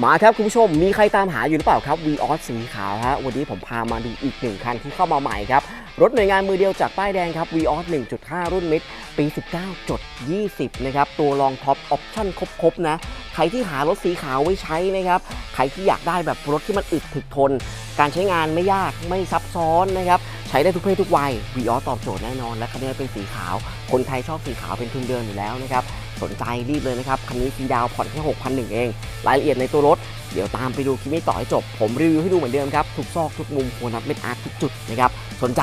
มาครับคุณผู้ชมมีใครตามหาอยู่หรือเปล่าครับ v ีออสสีขาวฮะวันนี้ผมพามาดูอีกหนึ่งคันที่เข้ามาใหม่ครับ รถหน่วยงานมือเดียวจากป้ายแดงครับ v ีออส1.5 รุ่นมิดปี 19จด20 นะครับ ตัวรองท็อปออปชั่นครบ ๆ นะ ใครที่หารถสีขาวไว้ใช้นะครับ ใครที่อยากได้แบบรถที่มันอึดถึกทน การใช้งานไม่ยากไม่ซับซ้อนนะครับใช้ได้ทุกเพศทุกวัย v ีออสตอบโจทย์แน่นอน และคันนี้เป็นสีขาว คนไทยชอบสีขาวเป็นทุนเดิมอยู่แล้วนะครับ สนใจรีบเลยนะครับ คันนี้ฟรีดาวผ่อนแค่6,001เอง รายละเอียดในตัวรถ เดี๋ยวตามไปดูคลิปนี้ต่อให้จบ ผมรีวิวให้ดูเหมือนเดิมครับ ทุกซอกทุกมุมหัวนับเม็ดอาร์ตทุกจุดนะครับ สนใจ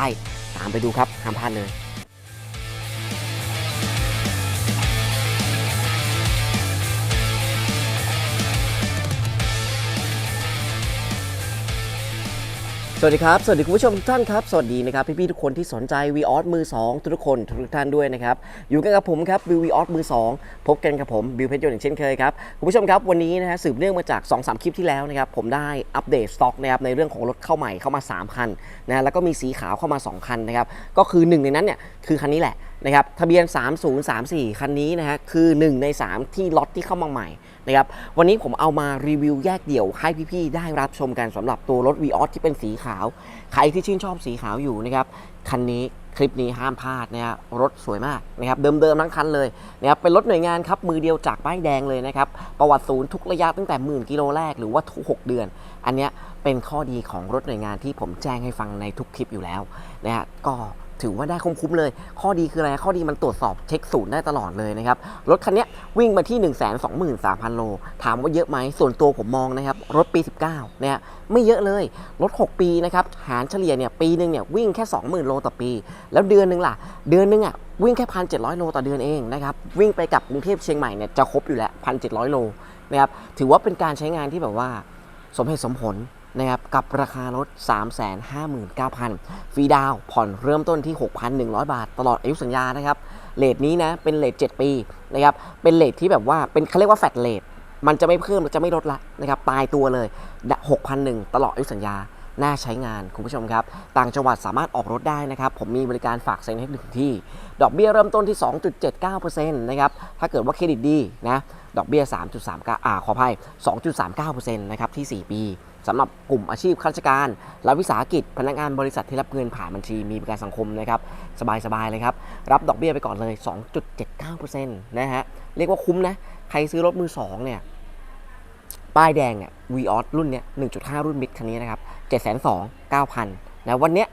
ตามไปดูครับห้ามพลาดเลย สวัสดีครับ สวัสดีคุณผู้ชมทุกท่านครับ สวัสดีนะครับพี่ๆทุกคนที่สนใจ v ีออสมือ2ทุกคนทุกท่านด้วยนะครับ อยู่กันกับผมครับวิววีออสมือ 2 พบกันกับผมบิวเพชรยนต์อย่างเช่นเคยครับ คุณผู้ชมครับวันนี้นะฮะสืบเนื่องมาจาก 2-3 คลิปที่แล้วนะครับผมได้อัปเดตสต็อกนะครับในเรื่องของรถเข้าใหม่เข้ามา 3 คันนะแล้วก็มีสีขาวเข้ามา 2 คันนะครับก็คือหนึ่งในนั้นเนี่ยคือคันนี้แหละนะครับทะเบียน 3034 คันนี้นะฮะคือ 1 ใน 3 ที่ล็อตที่เข้ามาใหม่นะครับวันนี้ผมเอามารีวิวแยกเดี่ยวให้พี่ๆได้รับชมกันสำหรับตัวรถ v ีออสที่เป็นสีขาว ใครที่ชื่นชอบสีขาวอยู่นะครับคันนี้คลิปนี้ห้ามพลาดนะฮะรถสวยมากนะครับเดิมๆทั้งคันเลยนะครับเป็นรถหน่วยงานครับมือเดียวจากป้ายแดงเลยนะครับประวัติศูนย์ทุกระยะตั้งแต่หมื่นกิโลแรกหรือว่าทุก 6 เดือน อันเนี้ยเป็นข้อดีของรถหน่วยงานที่ผมแจ้งให้ฟังในทุกคลิปอยู่แล้วนะฮะก็ ถือว่าได้คุ้มๆเลย ข้อดีคืออะไรข้อดีมันตรวจสอบเช็คศูนย์ได้ตลอดเลยนะครับรถคันนี้วิ่งมาที่ 1 2 3 0 0 0 โล ถามว่าเยอะไหมส่วนตัวผมมองนะครับรถปี 19เนี่ยไม่เยอะเลย รถ 6 ปีนะครับหารเฉลี่ยเนี่ยปีหนึ่งเนี่ยวิ่งแค่ 20,000 โลต่อปี แล้วเดือนหนึ่งล่ะ เดือนหนึ่งอะวิ่งแค่ 1,700 โลต่อเดือนเองนะครับวิ่งไปกับกรุงเทพเชียงใหม่เนี่ยจะครบอยู่แล้ว 1,700 โลนะครับถือว่าเป็นการใช้งานที่แบบว่าสมเหตุสมผล นะครับกับราคารถ 359,000 ฟรีดาวผ่อนเริ่มต้นที่ 6,100 บาท ตลอดอายุสัญญานะครับเลทนี้นะเป็นเลท7 ปีนะครับเป็นเลทที่แบบว่าเป็นเขาเรียกว่าแฟตเลทมันจะไม่เพิ่มจะไม่ลดละนะครับตายตัวเลย 6,001 ตลอดอายุสัญญาน่าใช้งานคุณผู้ชมครับ ต่างจังหวัดสามารถออกรถได้นะครับ ผมมีบริการฝากเซ็นให้ถึงที่ ดอกเบี้ยเริ่มต้นที่ 2.79%นะครับ ถ้าเกิดว่าเครดิตดีนะ ดอกเบี้ย 3.39อ่าขออภัย 2.39%นะครับที่ 4 ปี สำหรับกลุ่มอาชีพข้าราชการรัฐวิสาหกิจ พนักงานบริษัทที่รับเงินผ่านบัญชีมีประกันสังคมนะครับสบายๆเลยครับ รับดอกเบี้ยไปก่อนเลย 2.79%นะฮะเรียกว่าคุ้มนะ ใครซื้อรถมือ 2 เนี่ย ป้ายแดงเนี่ยวีออสรุ่นเนี้ย1.5 รุ่นมิดคันนี้นะครับ7 2 9,000นะวันเนี้ย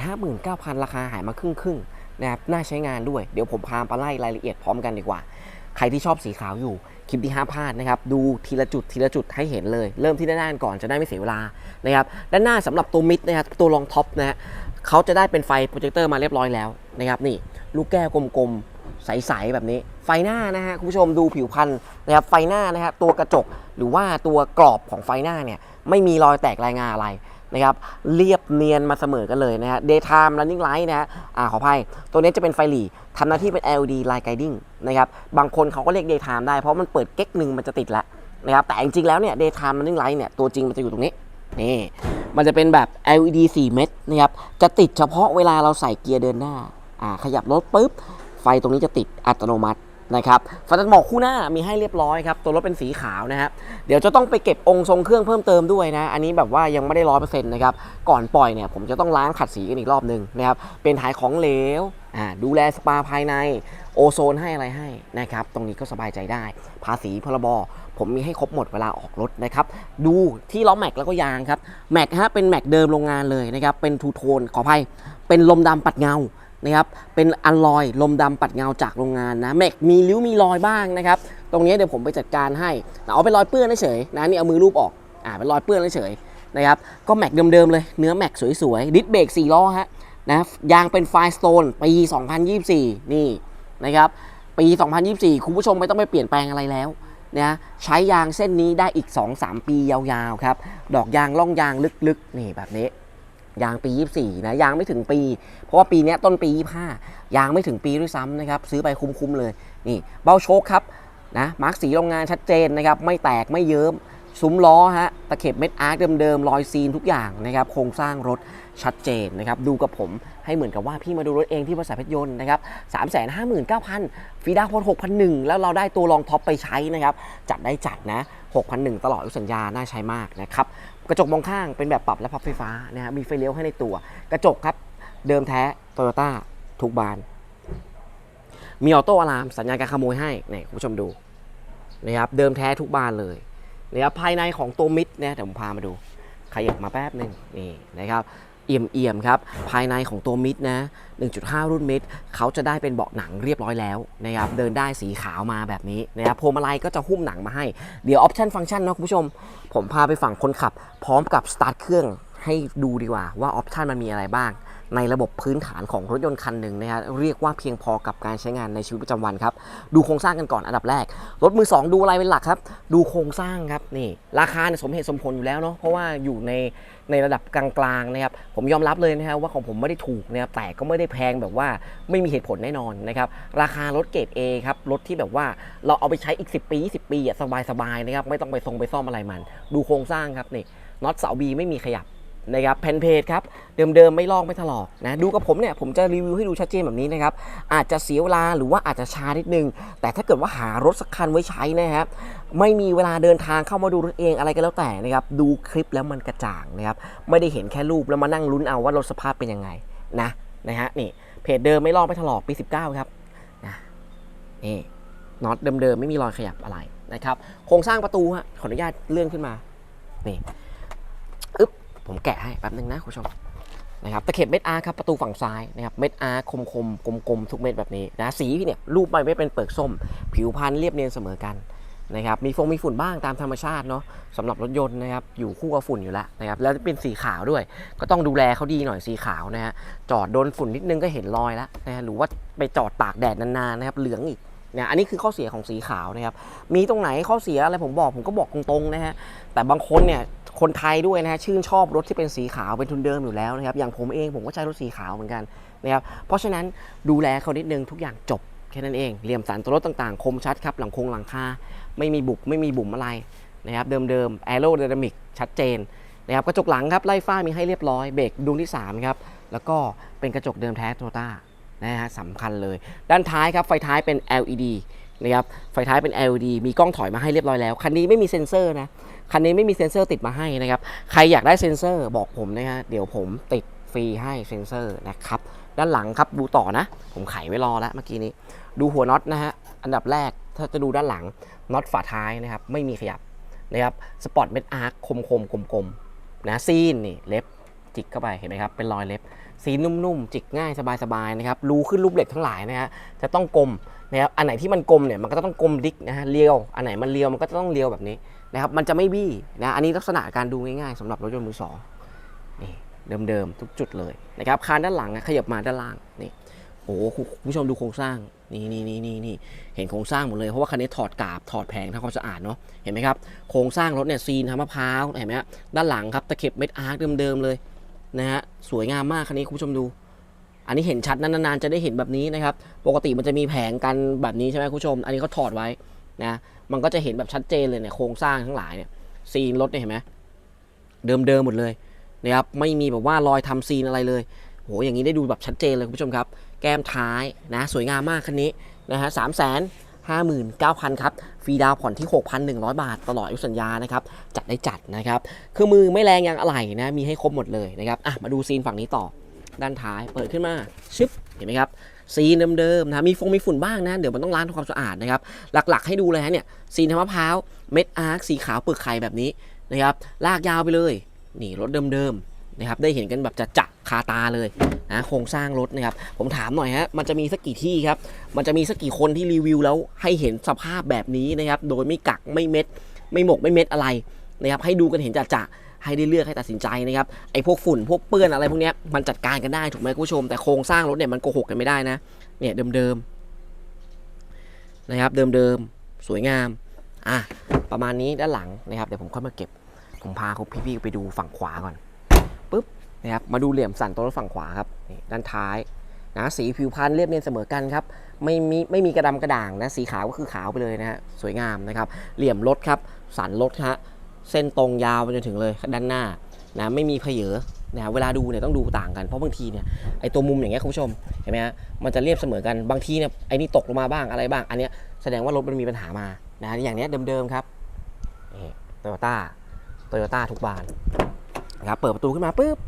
359,000 ราคาหายมาครึ่งครึ่งๆนะครับน่าใช้งานด้วย เดี๋ยวผมพาไปไล่รายละเอียดพร้อมกันดีกว่า ใครที่ชอบสีขาวอยู่ คลิปที่ห้าพลาดนะครับ ดูทีละจุดทีละจุดให้เห็นเลย เริ่มที่ด้านหน้าก่อนจะได้ไม่เสียเวลานะครับ ด้านหน้าสำหรับตัวมิดนะครับตัวรองท็อปนะฮะเขาจะได้เป็นไฟโปรเจคเตอร์มาเรียบร้อยแล้วนะครับนี่ลูกแก้วกลมๆ ใสๆ แบบนี้ ไฟหน้านะฮะคุณผู้ชมดูผิวพันธุ์นะครับไฟหน้านะฮะตัวกระจกหรือว่าตัวกรอบของไฟหน้าเนี่ยไม่มีรอยแตกรายงานอะไร นะครับเรียบเนียนมาเสมอกันเลยนะฮะ daytime running light นะฮะอ่าขออภัย ตัวนี้จะเป็นไฟหลีทำหน้าที่เป็น LED light guiding นะครับบางคนเขาก็เรียก daytime ได้เพราะมันเปิดเก๊กหนึ่งมันจะติดล้วนะครับแต่จริงๆแล้วเนี่ย daytime running light เนี่ยตัวจริงมันจะอยู่ตรงนี้นี่มันจะเป็นแบบ LED 4 เม็ดนะครับจะติดเฉพาะเวลาเราใส่เกียร์เดินหน้าอ่าขยับรถปุ๊บไฟตรงนี้จะติดอัตโนมัติ นะครับไฟตัดหมอกคู่หน้ามีให้เรียบร้อยครับ ตัวรถเป็นสีขาวนะฮะเดี๋ยวจะต้องไปเก็บองค์ทรงเครื่องเพิ่มเติมด้วยนะ อันนี้แบบว่ายังไม่ได้ร้อยเปอร์เซ็นต์นะครับ ก่อนปล่อยเนี่ยผมจะต้องล้างขัดสีกันอีกรอบหนึ่งนะครับ เป็นถ่ายของเหลวอ่าดูแลสปาภายในโอโซนให้อะไรให้นะครับ ตรงนี้ก็สบายใจได้ ภาษีพรบผมมีให้ครบหมดเวลาออกรถนะครับ ดูที่ล้อแม็กแล้วก็ยางครับ แม็กฮะเป็นแม็กเดิมโรงงานเลยนะครับ เป็นทูโทนขออภัย เป็นลมดำปัดเงา นะครับเป็นอัลลอยลมดำปัดเงาจากโรงงานนะแม็กมีริ้วมีรอยบ้างนะครับตรงนี้เดี๋ยวผมไปจัดการให้เอาเป็นรอยเปื้อนเฉยนะนี่เอามือรูปออกอ่าเป็นรอยเปื้อนเฉยนะครับก็แม็กเดิมๆเลยเนื้อแม็กสวยๆดิสเบรก4ล้อฮะนะยางเป็นไฟสโตนปี 2024 นี่นะครับปี 2024 คุณผู้ชมไม่ต้องไปเปลี่ยนแปลงอะไรแล้วนะใช้ยางเส้นนี้ได้อีก 2-3 ปียาวๆครับ ดอกยางล่องยางลึกๆ นี่แบบนี้ ยางปี 24 นะ ยางไม่ถึงปี เพราะว่าปีนี้ต้นปี 25 ยางไม่ถึงปีด้วยซ้ำนะครับ ซื้อไปคุ้มๆเลย นี่ เบ้าโชคครับ นะ มาร์กสีโรงงานชัดเจนนะครับ ไม่แตกไม่เยิ้ม ซุ้มล้อฮะ ตะเข็บเม็ดอาร์คเดิมๆ รอยซีนทุกอย่างนะครับ โครงสร้างรถชัดเจนนะครับ ดูกับผมให้เหมือนกับว่าพี่มาดูรถเองที่บริษัทเพชรยนต์นะครับ3 5 9 0 0 0ฟีดาวพล6,001แล้วเราได้ตัวรองท็อปไปใช้นะครับ จัดได้จัดนะ6,001ตลอดอุสัญญา น่าใช้มากนะครับ กระจกมองข้างเป็นแบบปรับและพับไฟฟ้านะฮะมีไฟเลี้ยวให้ในตัว กระจกครับเดิมแท้โตโยต้าทุกบาน มีออโต้อะลามสัญญาณการขโมยให้นี่คุณผู้ชมดูนะครับเดิมแท้ทุกบานเลยนะครับภายในของตัวมิดเนี่ยเดี๋ยวผมพามาดูขยับมาแป๊บหนึ่งนี่นะครับ เอี่ยมเอียมๆครับ ภายในของตัวมิดนะ 1.5 รุ่นมิดเขาจะได้เป็นเบาะหนังเรียบร้อยแล้วนะครับ เดินได้สีขาวมาแบบนี้นะครับพวงมาลัยก็จะหุ้มหนังมาให้ เดี๋ยวออปชันฟังก์ชันนะคุณผู้ชม ผมพาไปฝั่งคนขับ พร้อมกับสตาร์ทเครื่องให้ดูดีกว่าว่าออปชันมันมีอะไรบ้าง ในระบบพื้นฐานของรถยนต์คันหนึ่งนะฮะเรียกว่าเพียงพอกับการใช้งานในชีวิตประจำวันครับ ดูโครงสร้างกันก่อนอันดับแรก รถมือ 2 ดูอะไรเป็นหลักครับ ดูโครงสร้างครับนี่ราคาเนี่ยสมเหตุสมผลอยู่แล้วเนาะเพราะว่าอยู่ในในระดับกลางๆนะครับผมยอมรับเลยนะครับว่าของผมไม่ได้ถูกนะครับแต่ก็ไม่ได้แพงแบบว่าไม่มีเหตุผลแน่นอนนะครับราคารถเกรด A ครับรถที่แบบว่าเราเอาไปใช้อีก 10 ปี 20 ปีอะสบายๆนะครับไม่ต้องไปทรงไปซ่อมอะไรมัน ดูโครงสร้างครับนี่น็อตเสาบีไม่มีขยับ นะครับแผ่นเพจครับเดิมๆไม่ลอกไม่ถลอกนะดูกับผมเนี่ยผมจะรีวิวให้ดูชัดเจนแบบนี้นะครับอาจจะเสียเวลาหรือว่าอาจจะช้านิดนึง แต่ถ้าเกิดว่าหารถสักคันไว้ใช้นะครับไม่มีเวลาเดินทางเข้ามาดูรถเองอะไรก็แล้วแต่นะครับดูคลิปแล้วมันกระจ่างนะครับไม่ได้เห็นแค่รูปแล้วมานั่งลุ้นเอาว่ารถสภาพเป็นยังไงนะนะฮะนี่เพจเดิมไม่ลอกไม่ถลอกปี 19 ครับนะนี่น็อตเดิมๆไม่มีรอยขยับอะไรนะครับโครงสร้างประตูฮะขออนุญาตเลื่อนขึ้นมานี่ ผมแกะให้แป๊บนึงนะคุณผู้ชมนะครับตะเข็บเม็ดอาร์ครับประตูฝั่งซ้ายนะครับเม็ดอาร์คมคมกลมกลมๆทุกเม็ดแบบนี้นะสีพี่เนี่ยรูปไม่ไม่เป็นเปลือกส้ม ผิวพรรณเรียบเนียนเสมอกันนะครับมีฟงมีฝุ่นบ้างตามธรรมชาติเนาะสำหรับรถยนต์นะครับอยู่คู่กับฝุ่นอยู่แล้วนะครับแล้วเป็นสีขาวด้วย ก็ต้องดูแลเขาดีหน่อยสีขาวนะฮะจอดโดนฝุ่นนิดนึงก็เห็นรอยแล้วนะฮะหรือว่าไปจอดตากแดดนานๆนะครับเหลืองอีกนะอันนี้คือข้อเสียของสีขาวนะครับมีตรงไหนข้อเสียอะไรผมบอกผมก็บอกตรงๆนะฮะแต่บางคนเนี่ย คนไทยด้วยนะฮะชื่นชอบรถที่เป็นสีขาวเป็นทุนเดิมอยู่แล้วนะครับอย่างผมเองผมก็ใช้รถสีขาวเหมือนกันนะครับเพราะฉะนั้นดูแลเขานิดนึงทุกอย่างจบแค่นั้นเองเหลี่ยมสันตัวรถต่างๆ คมชัดครับหลังคงหลังคาไม่มีบุบไม่มีบุ๋มอะไรนะครับเดิมๆแอโร d y นามิกชัดเจนนะครับกระจกหลังครับไล่ฝ้ามีให้เรียบร้อยเบรกดวงที่3ครับแล้วก็เป็นกระจกเดิมแท้โตโยต้านะฮะสำคัญเลย ด้านท้ายครับไฟท้ายเป็น LED นะครับไฟท้ายเป็น LED มีกล้องถอยมาให้เรียบร้อยแล้ว คันนี้ไม่มีเซ็นเซอร์นะ คันนี้ไม่มีเซ็นเซอร์ติดมาให้นะครับ ใครอยากได้เซ็นเซอร์บอกผมนะฮะเดี๋ยวผมติดฟรีให้เซ็นเซอร์นะครับ ด้านหลังครับดูต่อนะ ผมไขไว้รอแล้วเมื่อกี้นี้ ดูหัวน็อตนะฮะ อันดับแรกถ้าจะดูด้านหลังน็อตฝาท้ายนะครับ ไม่มีขยับนะครับสปอร์ตเม็ดอาร์คคมคมกลมกลมๆนะซีนนี่เล็บจิกเข้าไปเห็นไหมครับเป็นรอยเล็บสีนุ่มๆ จิกง่ายสบายๆนะครับรูขึ้นรูปเหล็กทั้งหลายนะฮะจะต้องกลมนะครับอันไหนที่มันกลมเนี่ยมันก็ต้องกลมดิกนะฮะเรียว อันไหนมันเรียวมันก็จะต้องเรียวแบบนี้ นะครับมันจะไม่บี้นะอันนี้ลักษณะการดูง่ายๆสำหรับรถยนต์มือสองนี่เดิมๆทุกจุดเลยนะครับคานด้านหลังนะขยับมาด้านล่างนี่โอ้คุณผู้ชมดูโครงสร้างนี่นี่นี่นี่นี่เห็นโครงสร้างหมดเลยเพราะว่าคันนี้ถอดกาบถอดแผงทำความสะอาดเนาะเห็นไหมครับโครงสร้างรถเนี่ยซีนทำมะพร้าวเห็นไหมฮะด้านหลังครับตะเข็บเม็ดอาร์คเดิมๆเลยนะฮะสวยงามมากคันนี้คุณผู้ชมดู อันนี้เห็นชัดนานๆจะได้เห็นแบบนี้นะครับปกติมันจะมีแผงกันแบบนี้ใช่ไหมคุณผู้ชม อันนี้เขาถอดไว้นะ มันก็จะเห็นแบบชัดเจนเลยเนี่ยโครงสร้างทั้งหลายเนี่ยซีนรถเนี่ยเห็นไหมเดิมๆหมดเลยนะครับไม่มีแบบว่ารอยทำซีนอะไรเลยโหอย่างนี้ได้ดูแบบชัดเจนเลยคุณผู้ชมครับ แก้มท้ายนะสวยงามมากคันนี้นะฮะสามแสน59,000 ครับ ฟรีดาวผ่อนที่ 6,100 บาท ตลอดอายุสัญญานะครับ จัดได้จัดนะครับเครื่องมือไม่แรงยางอะไหล่นะ มีให้ครบหมดเลยนะครับ อะ มาดูซีนฝั่งนี้ต่อ ด้านท้าย เปิดขึ้นมา ชึบ เห็นไหมครับ ซีนเดิมๆนะมีฟงมีฝุ่นบ้างนะ เดี๋ยวมันต้องล้างทำความสะอาดนะครับ หลักๆให้ดูเลยฮะเนี่ยซีนทำมะพร้าวเม็ดอาร์คสีขาวเปลือกไข่แบบนี้นะครับลากยาวไปเลยนี่รถเดิมๆนะครับได้เห็นกันแบบจะจะคาตาเลยนะโครงสร้างรถนะครับผมถามหน่อยฮะมันจะมีสักกี่ที่ครับมันจะมีสักกี่คนที่รีวิวแล้วให้เห็นสภาพแบบนี้นะครับโดยไม่กักไม่เม็ด ไม่หมกไม่เม็ดอะไรนะครับให้ดูกันเห็นจะจะ ให้ได้เลือกให้ตัดสินใจนะครับไอ้พวกฝุ่นพวกเปื้อนอะไรพวกเนี้ยมันจัดการกันได้ถูกไหมคุณผู้ชม แต่โครงสร้างรถเนี่ยมันโกหกกันไม่ได้นะเนี่ยเดิมๆนะครับเดิมๆสวยงามอะประมาณนี้ด้านหลังนะครับเดี๋ยวผมค่อยมาเก็บผมพาคุณพี่ๆไปดูฝั่งขวาก่อนปุ๊บนะครับมาดูเหลี่ยมสันตัวรถฝั่งขวาครับนี่ด้านท้ายนะสีผิวพรรณเรียบเนียนเสมอกันครับไม่มีไม่มีกระดำกระด่างนะสีขาวก็คือขาวไปเลยนะฮะสวยงามนะครับเหลี่ยมรถครับสันรถฮะ เส้นตรงยาวไปจนถึงเลยด้านหน้านะไม่มีเพเยอนะเวลาดูเนี่ยต้องดูต่างกันเพราะบางทีเนี่ยไอตัวมุมอย่างเงี้ยคุณผู้ชมเห็นไหมฮะมันจะเรียบเสมอกันบางทีเนี่ยไอนี่ตกลงมาบ้างอะไรบ้าง อันเนี้ยแสดงว่ารถมันมีปัญหามานะอย่างเนี้ยเดิมๆครับโตโยต้าโตโยต้าทุกบานนะครับเปิดประตูขึ้นมาปุ๊บ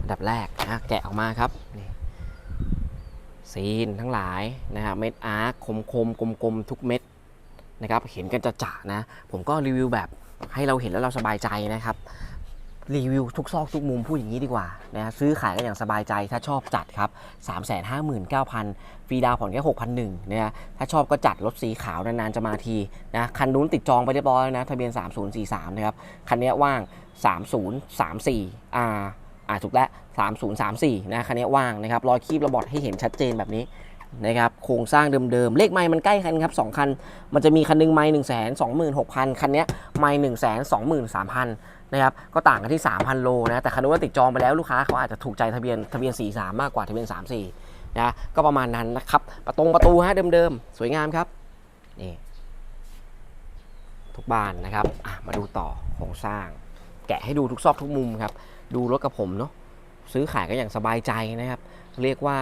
อันดับแรกนะแกะออกมาครับนี่ซีนทั้งหลายนะครับเม็ดอาร์คมคมๆกลมๆทุกเม็ดนะครับเห็นกันจะจะๆนะ ผมก็รีวิวแบบ ให้เราเห็นแล้วเราสบายใจนะครับรีวิวทุกซอกทุกมุมพูดอย่างนี้ดีกว่านะซื้อขายกันอย่างสบายใจถ้าชอบจัดครับ 3 5 9 0 0 0 ฟรีดาวผ่อนแค่ 6,001นะฮะถ้าชอบก็จัดรถสีขาวนานๆจะมาทีนะคันนู้นติดจองไปเรียบร้อยแล้วนะ ทะเบียน 3043 นะครับ คันนี้ว่าง 3034อ่าอ่าถูกแล้ว3034 นะคันนี้ว่างนะครับ รอยคีบระบอดให้เห็นชัดเจนแบบนี้ นะครับโครงสร้างเดิมๆ เลขไม้มันใกล้กันครับ 2 คัน มันจะมีคันหนึงไม้หนึ่งแสนสองหมื่นหกพันคันนี้ไม้หนึ่งแสนสองหมื่นสามพันนะครับก็ต่างกันที่ 3,000 โลนะแต่คันนู้นว่าติดจองไปแล้วลูกค้าเขาอาจจะถูกใจทะเบียนทะเบียน 43 มากกว่าทะเบียน 34นะก็ประมาณนั้นนะครับ ประตงประตูฮะเดิมๆ สวยงามครับนี่ทุกบานนะครับมาดูต่อโครงสร้าง แกะให้ดูทุกซอกทุกมุมครับ ดูรถกับผมเนาะซื้อขายกันอย่างสบายใจนะครับ เรียกว่า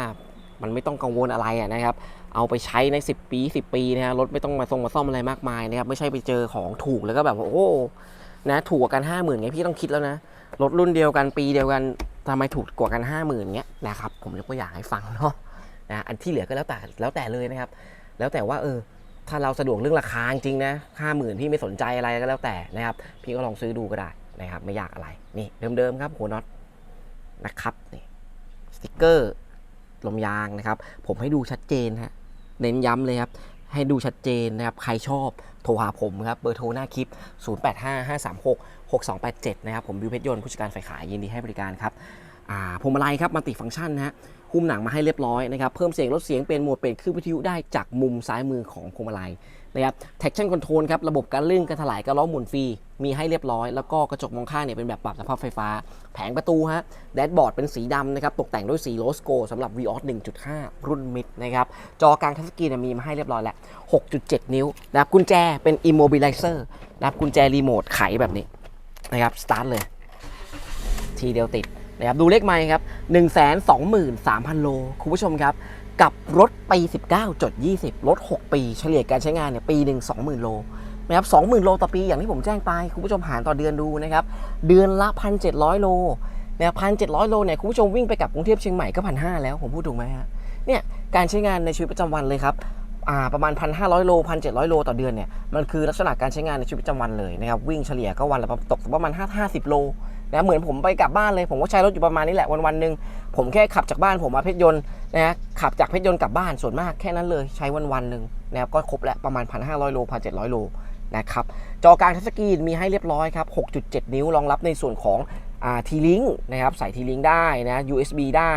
มันไม่ต้องกังวลอะไระนะครับ เอาไปใช้ใน 10 ปี 10 ปีนะฮะรถไม่ต้องมาทรงมาซ่อมอะไรมากมายนะครับ ไม่ใช่ไปเจอของถูกแล้วก็แบบว่าโอ้นะถูกกว่ากัน 5 0,000ไงพี่ต้องคิดแล้วนะรถรุ่นเดียวกันปีเดียวกันทำไมถูกกว่ากัน 5 0,000เงี้ยนะครับผมยกตัวอย่างให้ฟังเนาะนะอันที่เหลือก็แล้วแต่แล้วแต่เลยนะครับ แล้วแต่ว่าเออถ้าเราสะดวกเรื่องราคาจริงนะห้าหมื่นพี่ไม่สนใจอะไรก็แล้วแต่นะครับ พี่ก็ลองซื้อดูก็ได้นะครับ ไม่ยากอะไร นี่เดิมๆครับหัวน็อตนะครับนี่สติกเกอร์ ลมยางนะครับ ผมให้ดูชัดเจนฮะเน้นย้ำเลยครับ ให้ดูชัดเจนนะครับ ใครชอบโทรหาผมครับ เบอร์โทรหน้าคลิป 0855366287 นะครับ ผมบิวเพชรยนต์ผู้จัดการฝ่ายขายยินดีให้บริการครับ พวงมาลัยครับมัลติฟังก์ชันนะฮะหุ้มหนังมาให้เรียบร้อยนะครับเพิ่มเสียงลดเสียงเปลี่ยนโหมดเปลี่ยนคลื่นวิทยุได้จากมุมซ้ายมือของพวงมาลัยนะครับ traction control ครับระบบการลื่นการถลายการล้อหมุนฟรีมีให้เรียบร้อย แล้วก็กระจกมองข้างเนี่ยเป็นแบบปรับสภาพไฟฟ้า แผงประตูฮะแดชบอร์ดเป็นสีดำนะครับตกแต่งด้วยสีโลสโกสำหรับ Vios 1.5 รุ่นมิดนะครับจอกลางทัชสกรีนมีมาให้เรียบร้อยแล้ว 6.7 นิ้วนะครับกุญแจเป็น immobilizer นะครับกุญแจรีโมทไขแบบนี้นะครับสตาร์ทเลย ทีเดียวติด นะครับดูเลขไมค์ครับ 1 2 3 0 0 0 โล คุณผู้ชมครับ กับรถปี 19จด20 รถ 6 ปี เฉลี่ยการใช้งานเนี่ยปีหนึ่ง20,000 โลนะครับ20,000 โลต่อปีอย่างที่ผมแจ้งไป คุณผู้ชมหารต่อเดือนดูนะครับ เดือนละ 1,700 โลนะครับ1,700โลเนี่ยคุณผู้ชมวิ่งไปกับกรุงเทพเชียงใหม่ก็1,500แล้ว ผมพูดถูกไหมฮะเนี่ยการใช้งานในชีวิตประจำวันเลยครับอ่าประมาณ 1,500 โล 1,700 โลต่อเดือนเนี่ยมันคือลักษณะการใช้งานในชีวิตประจำวันเลยนะครับวิ่งเฉลี่ยก็วันละตกประมาณ 50 โล นะเหมือนผมไปกลับบ้านเลยผมก็ใช้รถอยู่ประมาณนี้แหละวันวันหนึ่งผมแค่ขับจากบ้านผมมาเพชรยนต์นะฮะขับจากเพชรยนต์กลับบ้านส่วนมากแค่นั้นเลยใช้วันวันหนึ่งนะครับก็ครบแล้วประมาณ 1,500 โล 1,700 โลนะครับจอกลางทัชสกรีนมีให้เรียบร้อยครับ 6.7 นิ้วรองรับในส่วนของทีลิงนะครับใส่ทีลิงได้นะ USB ได้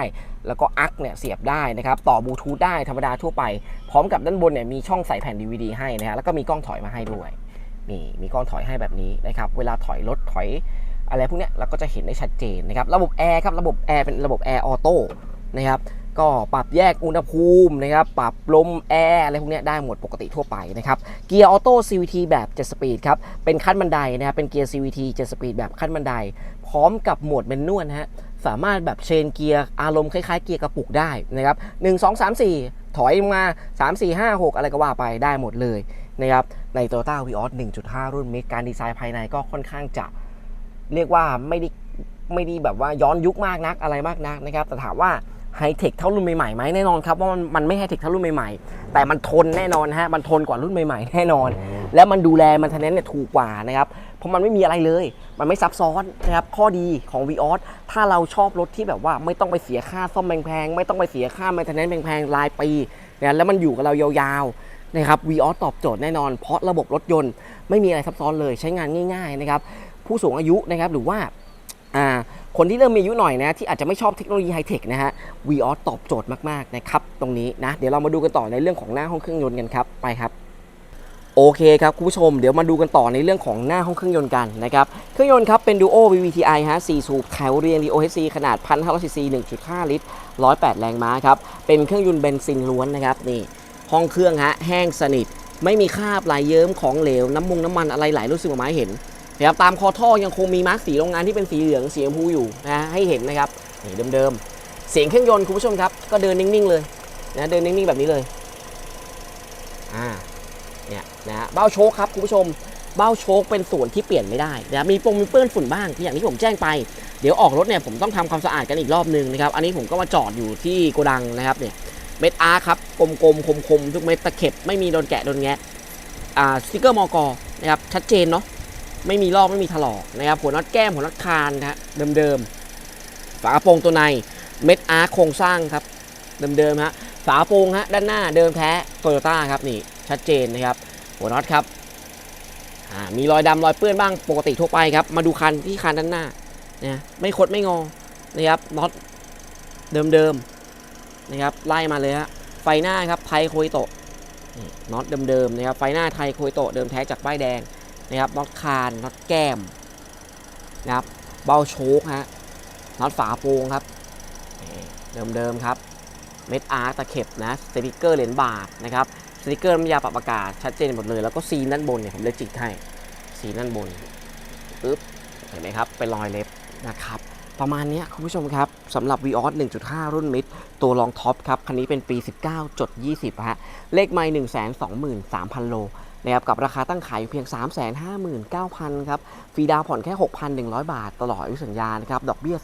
แล้วก็อักเนี่ยเสียบได้นะครับต่อบลูทูธได้ธรรมดาทั่วไป พร้อมกับด้านบนเนี่ยมีช่องใส่แผ่น DVD ให้นะฮะแล้วก็มีกล้องถอยมาให้ด้วยนี่มีกล้องถอยให้แบบนี้นะครับเวลาถอยรถถอย อะไรพวกนี้เราก็จะเห็นได้ชัดเจนนะครับระบบแอร์ครับระบบแอร์เป็นระบบแอร์ออโต้นะครับก็ปรับแยกอุณหภูมินะครับปรับลมแอร์อะไรพวกนี้ได้หมดปกติทั่วไปนะครับเกียร์ออโต้ CVT แบบ 7 สปีดครับเป็นขั้นบันไดนะครับเป็นเกียร์ CVT 7 สปีดแบบขั้นบันได พร้อมกับโหมดเมนนวลฮะสามารถแบบเชนเกียร์อารมณ์คล้ายๆเกียร์กระปุกได้นะครับ1 2 3 4ถอยมา 3 4 5 6 อะไรก็ว่าไปได้หมดเลยนะครับใน Toyota Vios 1.5 รุ่นมิกการดีไซน์ภายในก็ค่อนข้างจะ เรียกว่าไม่ได้ไม่ได้แบบว่าย้อนยุคมากนักอะไรมากนักนะครับแต่ถามว่าไฮเทคเท่ารุ่นใหม่ๆไหมแน่นอนครับว่ามันมันไม่ไฮเทคเท่ารุ่นใหม่ๆ แต่มันทนแน่นอนฮะมันทนกว่ารุ่นใหม่ๆ แน่นอน แล้วมันดูแลมันทันเน้นเนี่ยถูกกว่านะครับเพราะมันไม่มีอะไรเลย มันไม่ซับซ้อนนะครับข้อดีของ v ีออสถ้าเราชอบรถที่แบบว่าไม่ต้องไปเสียค่าซ่อมแพงๆไม่ต้องไปเสียค่า m ม i เ t น n น n แพงๆรายปีนะแล้วมันอยู่กับเรายาวๆนะครับวีออสตอบโจทย์แน่นอน เพราะระบบรถยนต์ไม่มีอะไรซับซ้อนเลยใช้งานง่าย ๆ นะครับ ผู้สูงอายุนะครับหรือว่าคนที่เริ่มมีอายุหน่อยนะที่อาจจะไม่ชอบเทคโนโลยีไฮเทคนะฮะวีออสตอบโจทย์มาก ๆ นะครับ ตรงนี้นะ เดี๋ยวเรามาดูกันต่อในเรื่องของหน้าห้องเครื่องยนต์กันครับ ไปครับ โอเคครับ คุณผู้ชมเดี๋ยวมาดูกันต่อในเรื่องของหน้าห้องเครื่องยนต์กันนะครับ เครื่องยนต์ครับ เป็น Duo VVTi ฮะ4สูบแถวเรียง DOHC ขนาด 1,500 cc 1.5 ลิตร 108 แรงม้าครับ เป็นเครื่องยนต์เบนซินล้วนนะครับนี่ห้องเครื่องฮะแห้งสนิท ไม่มีคราบไหลเยิ้มของเหลวน้ำมงน้ำมันอะไรไหลรู้สึกออกมเห็น นะครับตามคอท่อยังคงมีมาร์กสีโรงงานที่เป็นสีเหลืองสีชมพูอยู่นะให้เห็นนะครับนี่เดิมๆเสียงเครื่องยนต์คุณผู้ชมครับ ก็เดินนิ่งๆเลยนะเดินนิ่งๆแบบนี้เลยอ่าเนี่ยนะฮะเบ้าโชคครับคุณผู้ชมเบ้าโชคเป็นส่วนที่เปลี่ยนไม่ได้นะมีปงมีเปื้อนฝุ่นบ้างอย่างที่ผมแจ้งไปเดี๋ยวออกรถเนี่ยผมต้องทำความสะอาดกันอีกรอบนึงนะครับอันนี้ผมก็มาจอดอยู่ที่โกดังนะครับเนี่ยเม็ดอาร์ครับกลมๆคมๆทุกเม็ดตะเข็บไม่มีโดนแกะโดนแงะอ่าสติกเกอร์มอกนะครับชัดเจนเนาะ ไม่มีลอกไม่มีถลอกนะครับหัวน็อตแก้มหัวน็อตคานนะฮะเดิมๆฝากระโปรงตัวในเม็ดอาร์โครงสร้างครับเดิมๆฮะฝากระโปรงฮะด้านหน้าเดิมแท้โตโยต้าครับนี่ชัดเจนนะครับหัวน็อตครับมีรอยดำรอยเปื้อนบ้างปกติทั่วไปครับมาดูคันที่คันด้านหน้านะไม่คดไม่งอนะครับน็อตเดิมๆนะครับไล่มาเลยฮะไฟหน้าครับไทยโคยโตะน็อตเดิมๆนะครับไฟหน้าไทยโคยโตะเดิมแท้จากป้ายแดง นะครับน็อตคานน็อตแก้มนะครับเบาโชคฮะน็อตฝาโปรงครับเดิมๆครับเม็ดอาร์ตะเข็บนะสติกเกอร์เหรียญบาทนะครับสติกเกอร์น้ำยาปรับอากาศชัดเจนหมดเลย แล้วก็ซีนด้านบนเนี่ยผมเลยจิกให้ซีนด้านบนปึ๊บเห็นไหมครับเป็นรอยเล็บนะครับประมาณนี้คุณผู้ชมครับสำหรับ v ีออส1.5 รุ่นมิดตัวรองท็อปครับ คันนี้เป็นปี 19 จด 20 ฮะ เลขไมล์123,000 โล นะครับกับราคาตั้งขายอยู่เพียง 359,000ครับฟรีดาวผ่อนแค่ 6,100 บาท ตลอดอายุสัญญานะครับดอกเบี้ย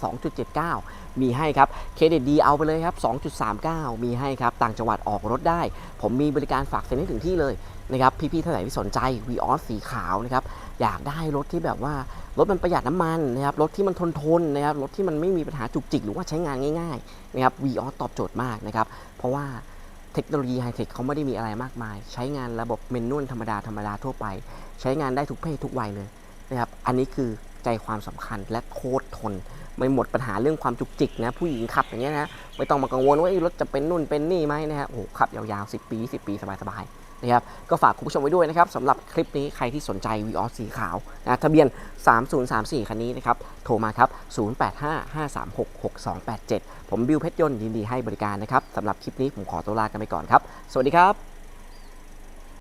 2.79 มีให้ครับเครดิตดีเอาไปเลยครับ 2.39 มีให้ครับ ต่างจังหวัดออกรถได้ ผมมีบริการฝากเซ็นให้ถึงที่เลยนะครับพี่ๆท่านไหนที่สนใจ v ีออสสีขาวนะครับอยากได้รถที่แบบว่ารถมันประหยัดน้ำมันนะครับรถที่มันทนทนนะครับรถที่มันไม่มีปัญหาจุกจิกหรือว่าใช้งานง่ายๆนะครับวีออสตอบโจทย์มากนะครับเพราะว่า เทคโนโลยีไฮเทคเขาไม่ได้มีอะไรมากมาย ใช้งานระบบเมนนวลธรรมดาธรรมดาทั่วไป ใช้งานได้ทุกเพศทุกวัยเลยนะครับอันนี้คือใจความสำคัญและโคตรทน ไม่หมดปัญหาเรื่องความจุกจิกนะผู้หญิงขับอย่างเงี้ยนะไม่ต้องมากังวลว่าอ้ยรถจะเป็นนุ่นเป็นนี่ไหมนะฮะโอ้ขับยาวๆ 10 ปี 10 ปีสบายๆ นะครับก็ฝากคุณผู้ชมไว้ด้วยนะครับสำหรับคลิปนี้ใครที่สนใจ v ีออสีขาวนะทะเบียน 3034 คันนี้นะครับโทรมาครับ 0855366287 ผมบิวเพชรยนต์ยินดีให้บริการนะครับสำหรับคลิปนี้ผมขอตัวลากันไปก่อนครับ สวัสดีครับ